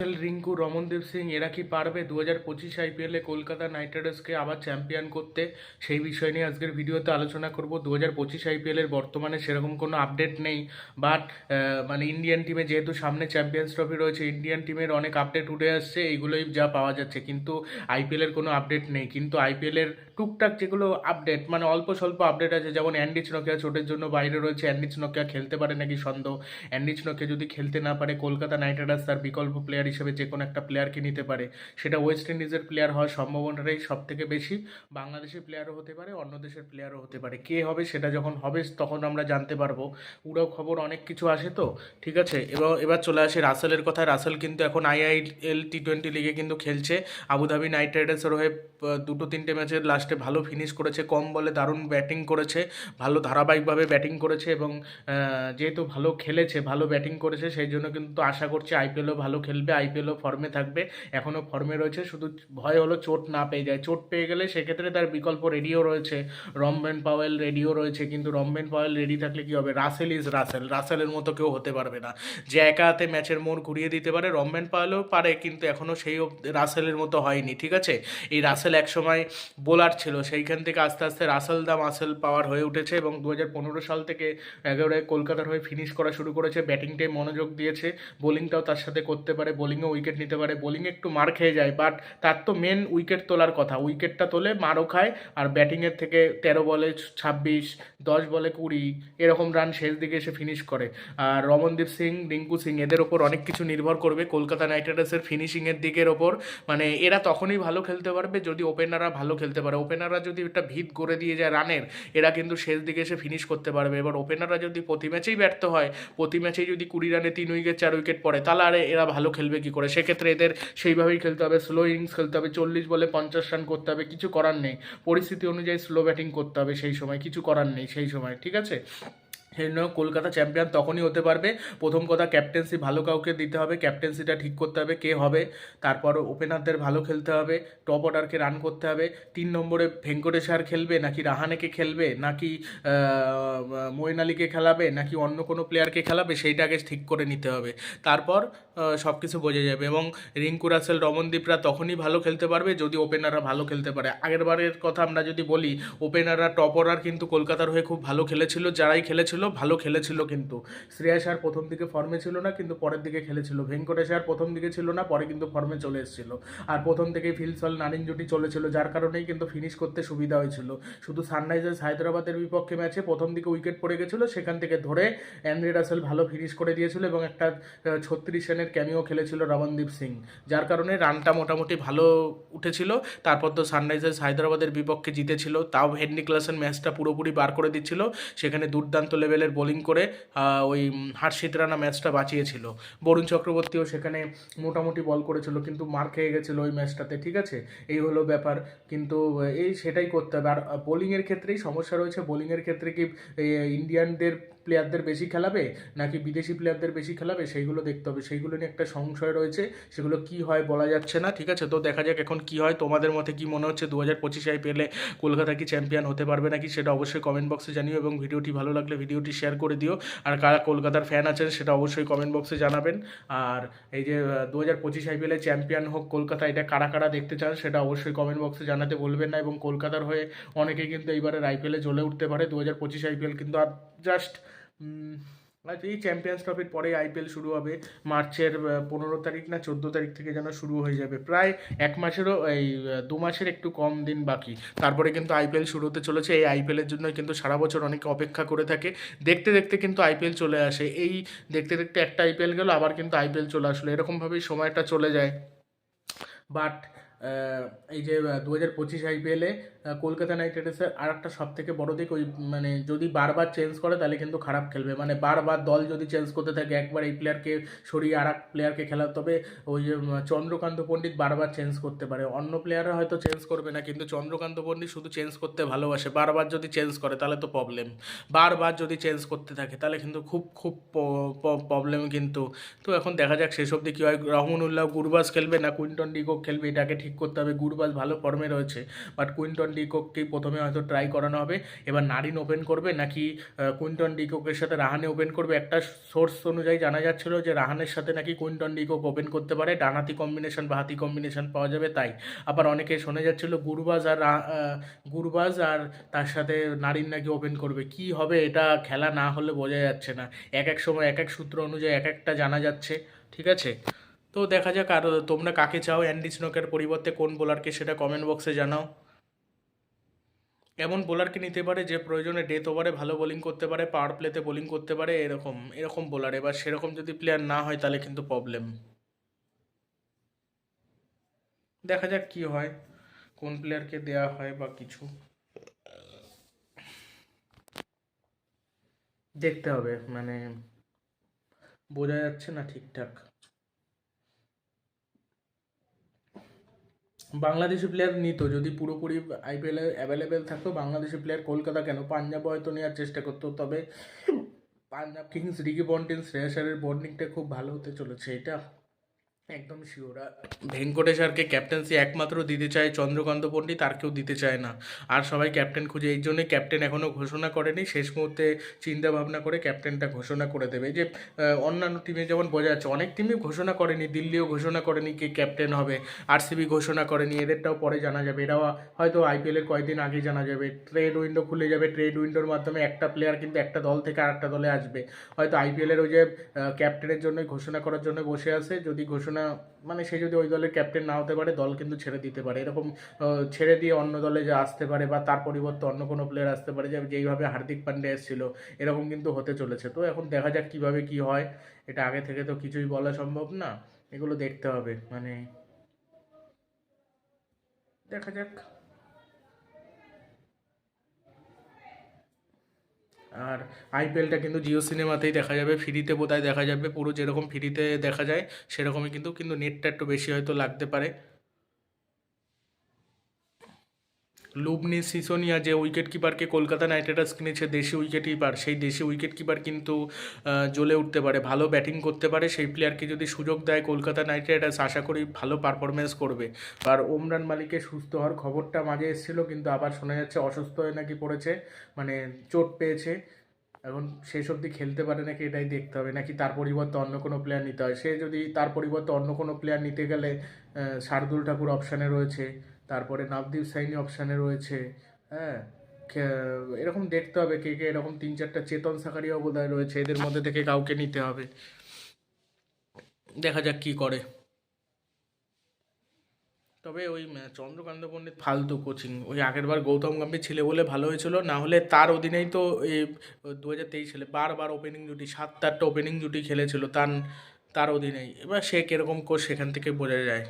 রিঙ্কু, রমনদীপ সিং, এরা কি পারবে? দু হাজার পঁচিশ আইপিএলে কলকাতা নাইট রাইডার্সকে আবার চ্যাম্পিয়ন করতে? সেই বিষয় নিয়ে আজকের ভিডিওতে আলোচনা করব। দু হাজার পঁচিশ আইপিএলের বর্তমানে সেরকম কোনো আপডেট নেই। বাট মানে ইন্ডিয়ান টিমে যেহেতু সামনে চ্যাম্পিয়ন্স ট্রফি রয়েছে, ইন্ডিয়ান টিমের অনেক আপডেট উঠে আসছে। এইগুলোই যা পাওয়া যাচ্ছে। কিন্তু আইপিএলের কোনো আপডেট নেই। কিন্তু আইপিএলের টুকটাক যেগুলো আপডেট মানে অল্প স্বল্প আপডেট আছে, যেমন অ্যান্ডিচ নকিয়া চোটের জন্য বাইরে রয়েছে। অ্যান্ডিচ নকিয়া খেলতে পারে নাকি সন্দেহ? অ্যান্ডিচ নকিয়া যদি খেলতে না পারে, কলকাতা নাইট রাইডার্স তার বিকল্প প্লেয়ার হিসেবে যে কোনো একটা প্লেয়ারকে নিতে পারে। সেটা ওয়েস্ট ইন্ডিজের প্লেয়ার হওয়ার সম্ভাবনাটাই সব থেকে বেশি। বাংলাদেশের প্লেয়ারও হতে পারে, অন্য দেশের প্লেয়ারও হতে পারে। কে হবে, সেটা যখন হবে, তখন আমরা জানতে পারব। উড়াও খবর অনেক কিছু আসে তো? ঠিক আছে? এবার এবার চলে আসে রাসেলের কথায়। রাসেল কিন্তু এখন আইআইএল টি টোয়েন্টি লিগে কিন্তু খেলছে। আবুধাবি নাইট রাইডার্সের হয়ে দুটো তিনটে ম্যাচের লাস্টে ভালো ফিনিশ করেছে। কম বলে দারুণ ব্যাটিং করেছে। ভালো ধারাবাহিকভাবে ব্যাটিং করেছে এবং যেহেতু ভালো খেলেছে, ভালো ব্যাটিং করেছে, সেই জন্য কিন্তু আশা করছি আইপিএলও ভালো খেলবে। আইপিএলও ফর্মে থাকবে। এখনও ফর্মে রয়েছে, শুধু ভয় হলো চোট না পেয়ে যায়। চোট পেয়ে গেলে সেক্ষেত্রে তার বিকল্প রেডিও রয়েছে। রমবেন পাওয়েল রেডিও রয়েছে, কিন্তু রমবেন পাওয়েল রেডি থাকলে কি হবে? রাসেল ইজ রাসেল রাসেলের মতো কেউ হতে পারবে না। যে একা হাতে ম্যাচের মোড় ঘুরিয়ে দিতে পারে রমবেন পাওয়েলও পারে, কিন্তু এখনও সেই রাসেলের মতো হয়নি, ঠিক আছে? এই রাসেল একসময় বোলার ছিল, সেইখান থেকে আস্তে আস্তে রাসেল দা মাসেল পাওয়ার হয়ে উঠেছে এবং দু হাজার পনেরো সাল থেকে একেবারে কলকাতার হয়ে ফিনিশ করা শুরু করেছে। ব্যাটিংটাই মনোযোগ দিয়েছে বোলিংটাও তার সাথে করতে পারে বোলিংয়ে উইকেট নিতে পারে বোলিংয়ে একটু মার খেয়ে যায় বাট তার তো মেন উইকেট তোলার কথা। উইকেটটা তোলে, মারও খায়, আর ব্যাটিংয়ের থেকে তেরো বলে ছাব্বিশ, দশ বলে কুড়ি, এরকম রান শেষ দিকে এসে ফিনিশ করে। আর রমনদীপ সিং, রিঙ্কু সিং, এদের ওপর অনেক কিছু নির্ভর করবে কলকাতা নাইট রাইডার্সের ফিনিশিংয়ের দিকের ওপর। মানে এরা তখনই ভালো খেলতে পারবে যদি ওপেনাররা ভালো খেলতে পারে। ওপেনাররা যদি একটা ভিত করে দিয়ে যায় রানের এরা কিন্তু শেষ দিকে এসে ফিনিশ করতে পারবে। এবার ওপেনাররা যদি প্রতি ম্যাচেই ব্যর্থ হয়, প্রতি ম্যাচেই যদি কুড়ি রানে তিন উইকেট চার উইকেট পড়ে, তাহলে আর এরা ভালো খেলবে কি করে? সেক্ষেত্রে এদের সেইভাবেই খেলতে হবে। স্লো ইনিংস খেলতে হবে। চল্লিশ বলে পঞ্চাশ রান করতে হবে। কিছু করার নেই। পরিস্থিতি অনুযায়ী স্লো ব্যাটিং করতে হবে সেই সময়। কিছু করার নেই সেই সময়। ঠিক আছে? জন্য কলকাতা চ্যাম্পিয়ন তখনই হতে পারবে। প্রথম কথা ক্যাপ্টেন্সি ভালো কাউকে দিতে হবে, ক্যাপ্টেন্সিটা ঠিক করতে হবে কে হবে। তারপর ওপেনারদের ভালো খেলতে হবে, টপ অর্ডারকে রান করতে হবে। তিন নম্বরে ভেঙ্কটেশ আর খেলবে, নাকি রাহানেকে খেলবে, নাকি মঈন আলীকে খেলাবে, নাকি অন্য কোনো প্লেয়ারকে খেলাবে সেইটাকে ঠিক করে নিতে হবে। তারপর সব কিছু বোঝা যাবে এবং রিঙ্কু রাসেল রমনদীপরা তখনই ভালো খেলতে পারবে যদি ওপেনাররা ভালো খেলতে পারে। আগের বারের কথা আমরা যদি বলি, ওপেনাররা টপ অর্ডার কিন্তু কলকাতার হয়ে খুব ভালো খেলেছিল, যারাই খেলেছিল ভালো খেলেছিল কিন্তু। শ্রেয়াস আর প্রথম দিকে ফর্মে ছিল না, কিন্তু পরের দিকে খেলেছিল। ভেঙ্কটেশ আর প্রথম দিকে ছিল না, পরে কিন্তু ফর্মে চলে এসেছিল। আর প্রথম থেকেই ফিলসল নারিন জুটি চলেছিল, যার কারণেই কিন্তু ফিনিশ করতে সুবিধা হয়েছিল। শুধু সানরাইজার্স হায়দ্রাবাদের বিপক্ষে ম্যাচে প্রথম দিকে উইকেট পড়ে গেছিল, সেখান থেকে ধরে অ্যান্ড্রে রাসেল ভালো ফিনিশ করে দিয়েছিল এবং একটা ছত্রিশ রানের ক্যামিও খেলেছিল রমনদীপ সিং। যার কারণে রানটা মোটামুটি ভালো উঠেছিল। তারপর তো সানরাইজার্স হায়দ্রাবাদের বিপক্ষে জিতেছিল, তাও হেনরি ক্লাসেন ম্যাচটা পুরোপুরি বার করে দিচ্ছিল। সেখানে দুর্দান্ত লেভেলের বোলিং করে ওই হার্ষিত রানা ম্যাচটা বাঁচিয়েছিল। বরুণ চক্রবর্তীও সেখানে মোটামুটি বল করেছিল, কিন্তু মার খেয়ে গেছিল ওই ম্যাচটাতে ঠিক আছে? এই হলো ব্যাপার। কিন্তু, এই সেটাই করতে হবে। আর বোলিংয়ের ক্ষেত্রেই সমস্যা রয়েছে। বোলিংয়ের ক্ষেত্রে কি ইন্ডিয়ানদের প্লেয়ারদের বেশি খেলাবে নাকি বিদেশি প্লেয়ারদের বেশি খেলাবে, সেইগুলো দেখতে হবে। সেইগুলো নিয়ে একটা সংশয় রয়েছে, সেগুলো কি হয় বলা যাচ্ছে না, ঠিক আছে? তো দেখা যাক এখন কি হয়, তোমাদের মতে কি মনে হচ্ছে? দু হাজার পঁচিশ আইপিএলে কলকাতা কি চ্যাম্পিয়ন হতে পারবে নাকি, সেটা অবশ্যই কমেন্ট বক্সে জানিও এবং ভিডিওটি ভালো লাগলে ভিডিওটি শেয়ার করে দিও। আর কারা কলকাতার ফ্যান আছেন, সেটা অবশ্যই কমেন্ট বক্সে জানাবেন। আর এই যে দু হাজার পঁচিশ আইপিএলে চ্যাম্পিয়ন হোক কলকাতা, এটা কারা কারা দেখতে চান, সেটা অবশ্যই কমেন্ট বক্সে জানাতে বলবেন না এবং কলকাতার হয়ে অনেকেই কিন্তু এইবারের আইপিএলে জ্বলে উঠতে পারে। দু হাজার পঁচিশ আইপিএল কিন্তু আর জাস্ট আচ্ছা এই চ্যাম্পিয়ন্স ট্রফির পরে আইপিএল শুরু হবে। মার্চের পনেরো তারিখ না চোদ্দ তারিখ থেকে যেন শুরু হয়ে যাবে। প্রায় এক মাসেরও, এই দু মাসের একটু কম দিন বাকি। তারপরে কিন্তু আইপিএল শুরু হতে চলেছে। এই আইপিএলের জন্য কিন্তু সারা বছর অনেকে অপেক্ষা করে থাকে। দেখতে দেখতে কিন্তু আইপিএল চলে আসে। এই দেখতে দেখতে একটা আইপিএল গেল, আবার কিন্তু আইপিএল চলে আসলো। এরকমভাবেই সময়টা চলে যায়। বাট এই যে দু হাজার পঁচিশ আইপিএলে কলকাতা নাইট রাইডার্সের আর একটা সব থেকে বড় দিক, ওই মানে যদি বারবার চেঞ্জ করে, তাহলে কিন্তু খারাপ খেলবে। মানে বারবার দল যদি চেঞ্জ করতে থাকে, একবার এই প্লেয়ারকে সরিয়ে আর এক প্লেয়ারকে খেলা, তবে ওই যে চন্দ্রকান্ত পণ্ডিত বারবার চেঞ্জ করতে পারে। অন্য প্লেয়াররা হয়তো চেঞ্জ করবে না, কিন্তু চন্দ্রকান্ত পণ্ডিত শুধু চেঞ্জ করতে ভালোবাসে। বারবার যদি চেঞ্জ করে, তাহলে তো প্রবলেম বারবার যদি চেঞ্জ করতে থাকে, তাহলে কিন্তু খুব খুব প্রবলেম কিন্তু। তো এখন দেখা যাক, শেষ অবধি কী হয়। রহমানুল্লাহ গুরবাজ খেলবে না, কুইন্টন ডিকো খেলবে, এটাকে ঠিক করতে হবে গুরবাজ ভালো ফর্মে রয়েছে। বাট কুইন্টন ডিকোককেই প্রথমে হয়তো ট্রাই করানো হবে। এবার নারিন ওপেন করবে নাকি কুইন্টন ডিকোকের সাথে রাহানে ওপেন করবে? একটা সোর্স অনুযায়ী জানা যাচ্ছিল যে রাহানের সাথে নাকি কুইন্টন ডিকক ওপেন করতে পারে। ডানাতি কম্বিনেশন বা হাতি কম্বিনেশন পাওয়া যাবে তাই। আবার অনেকে শোনা যাচ্ছিল গুরবাজ আর গুরবাজ আর তার সাথে নারিন নাকি ওপেন করবে। কি হবে এটা খেলা না হলে বোঝা যাচ্ছে না। এক এক সময় এক এক সূত্র অনুযায়ী এক একটা জানা যাচ্ছে। ঠিক আছে? তো দেখা যাক আর তোমরা কাকে চাও অ্যান্ডি স্নোকের পরিবর্তে কোন বোলারকে সেটা কমেন্ট বক্সে জানাও। এমন বোলারকে নিতে পারে যে প্রয়োজনে ডেথ ওভারে ভালো বোলিং করতে পারে পাওয়ার প্লেতে বোলিং করতে পারে, এরকম এরকম বোলার এবার সেরকম যদি প্লেয়ার না হয় তাহলে কিন্তু প্রবলেম দেখা যাক কি হয়, কোন প্লেয়ারকে দেয়া হয় বা কিছু। দেখতে হবে মানে বোঝা যাচ্ছে না ঠিকঠাক। বাংলাদেশি প্লেয়ার নিত, যদি পুরোপুরি আইপিএলে অ্যাভেলেবেল থাকতো, বাংলাদেশি প্লেয়ার কলকাতা কেন? পাঞ্জাব হয়তো নেওয়ার চেষ্টা করতো, তবে পাঞ্জাব কিংস, রিকি বন্টিন শ্রেয়াসারের বন্ডিংটা খুব ভালো হতে চলেছে এটা। একদম শিওর ভেঙ্কটেশ্বরকে ক্যাপ্টেন্সি একমাত্র দিতে চায় চন্দ্রকান্ত পণ্ডিত, আর কেউ দিতে চায় না। আর সবাই ক্যাপ্টেন খুঁজে, এই জন্যই ক্যাপ্টেন এখনও ঘোষণা করেনি। শেষ মুহূর্তে চিন্তা ভাবনা করে ক্যাপ্টেনটা ঘোষণা করে দেবে। যে অন্যান্য টিমে যেমন বোঝা যাচ্ছে, অনেক টিমই ঘোষণা করেনি, দিল্লিও ঘোষণা করেনি কে ক্যাপ্টেন হবে। আরসিবি ঘোষণা করেনি, এদেরটাও পরে জানা যাবে। এরাও হয়তো আইপিএলের কয়েকদিন আগে জানা যাবে। ট্রেড উইন্ডো খুলে যাবে। ট্রেড উইন্ডোর মাধ্যমে একটা প্লেয়ার কিন্তু একটা দল থেকে আর একটা দলে আসবে। হয়তো আইপিএলের ওই যে ক্যাপ্টেনের জন্যই ঘোষণা করার জন্য বসে আছে। যদি ঘোষণা মানে সে যদি ওই দলের ক্যাপ্টেন না হতে পারে, দল কিন্তু ছেড়ে দিতে পারে। এরকম ছেড়ে দিয়ে অন্য দলে যে আসতে পারে বা তার পরিবর্তে অন্য কোনো প্লেয়ার আসতে পারে, যে, যেইভাবে হার্দিক পান্ডে এসেছিল, এরকম কিন্তু হতে চলেছে। তো এখন দেখা যাক কীভাবে কি হয়। এটা আগে থেকে তো কিছুই বলা সম্ভব না। এগুলো দেখতে হবে। মানে দেখা যাক। আর আইপিএলটা কিন্তু জিও সিনেমাতেই দেখা যাবে, ফ্রিতে বোধহয় দেখা যাবে, পুরো যেরকম ফ্রিতে দেখা যায়, সেরকমই কিন্তু কিন্তু নেটটা একটু বেশি হয়তো লাগতে পারে। লুবনি সিসোনিয়া যে উইকেট কিপারকে কলকাতা নাইট রাইডার্স কিনেছে দেশি উইকেট কিপার সেই দেশি উইকেট কিপার কিন্তু জ্বলে উঠতে পারে, ভালো ব্যাটিং করতে পারে, সেই প্লেয়ারকে যদি সুযোগ দেয় কলকাতা নাইট রাইডার্স আশা করি ভালো পারফরমেন্স করবে। আর ওমরান মালিকের সুস্থ হওয়ার খবরটা মাঝে এসেছিল, কিন্তু আবার শোনা যাচ্ছে অসুস্থ হয়ে নাকি পড়েছে মানে চোট পেয়েছে, এখন শেষ অবধি খেলতে পারে নাকি এটাই দেখতে হবে, নাকি তার পরিবর্তে অন্য কোনো প্লেয়ার নিতে হয়। সে যদি তার পরিবর্তে অন্য কোনো প্লেয়ার নিতে গেলে শার্দুল ঠাকুর অপশানে রয়েছে তারপরে নবদীপ সাইনি অপশানে রয়েছে হ্যাঁ? এরকম দেখতে হবে কে কে এরকম তিন চারটা চেতন সাকারিয়াও বোধ রয়েছে, এদের মধ্যে থেকে কাউকে নিতে হবে। দেখা যাক কি করে। তবে ওই চন্দ্রকান্ত পণ্ডিত ফালতু কোচিং, ওই আগেরবার গৌতম গম্ভীর ছেলে বলে ভালো হয়েছিল, না হলে তার অধীনেই তো এই দু হাজার তেইশ সালে বারবার ওপেনিং জুটি সাত আটটা ওপেনিং জুটি খেলেছিল, তার তার অধীনেই। এবার সে কীরকম কোচ সেখান থেকে বোঝা যায়।